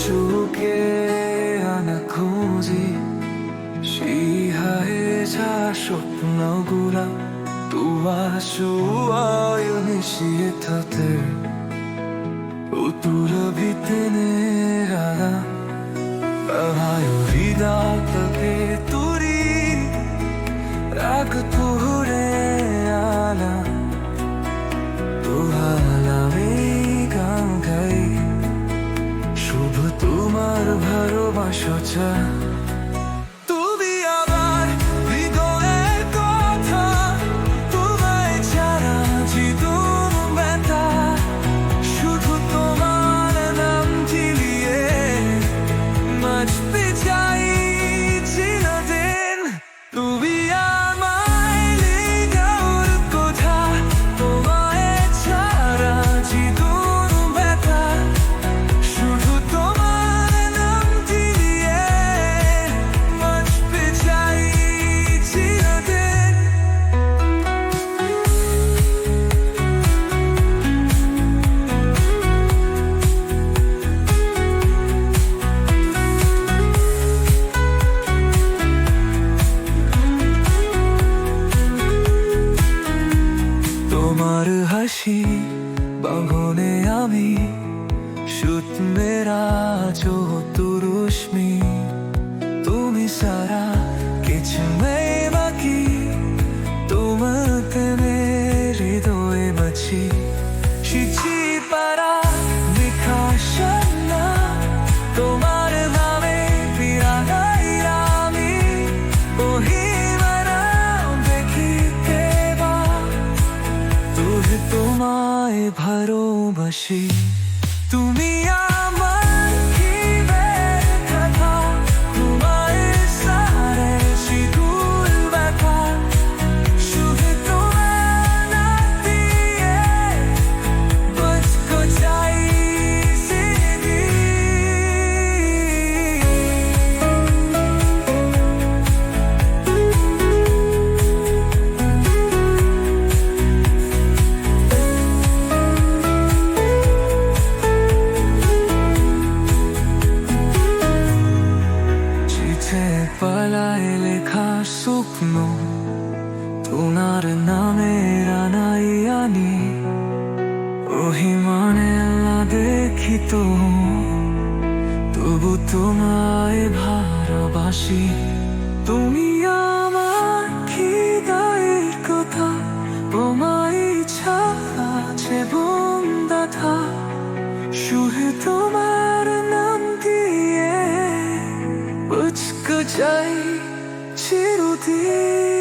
চোখে আনা খুঁজি 시야의 자쇼풍나구라 또와쇼와요 시에 타들 우뚜라 비테네라라 아하요 리다 ভালোবাসা চায় হাসি বাঁধনে আমি, সুত মেরা তুরুষ্মি তুমি সারা কিছু নেই বাকি তোমাতে হৃদয়ে মাছি শিছি পারা তোমায় ভালোবাসি। তুমি আমার শুকনো তোমার নামের আনাই আনি অভিমানে দেখিত তবু তোমায় ভালোবাসি তুমি আমার হৃদয়ের কথা তোমায় ছাড়া জীবন দাথা শুধু তোমার নাম দিয়ে মুঝকো চাই deep.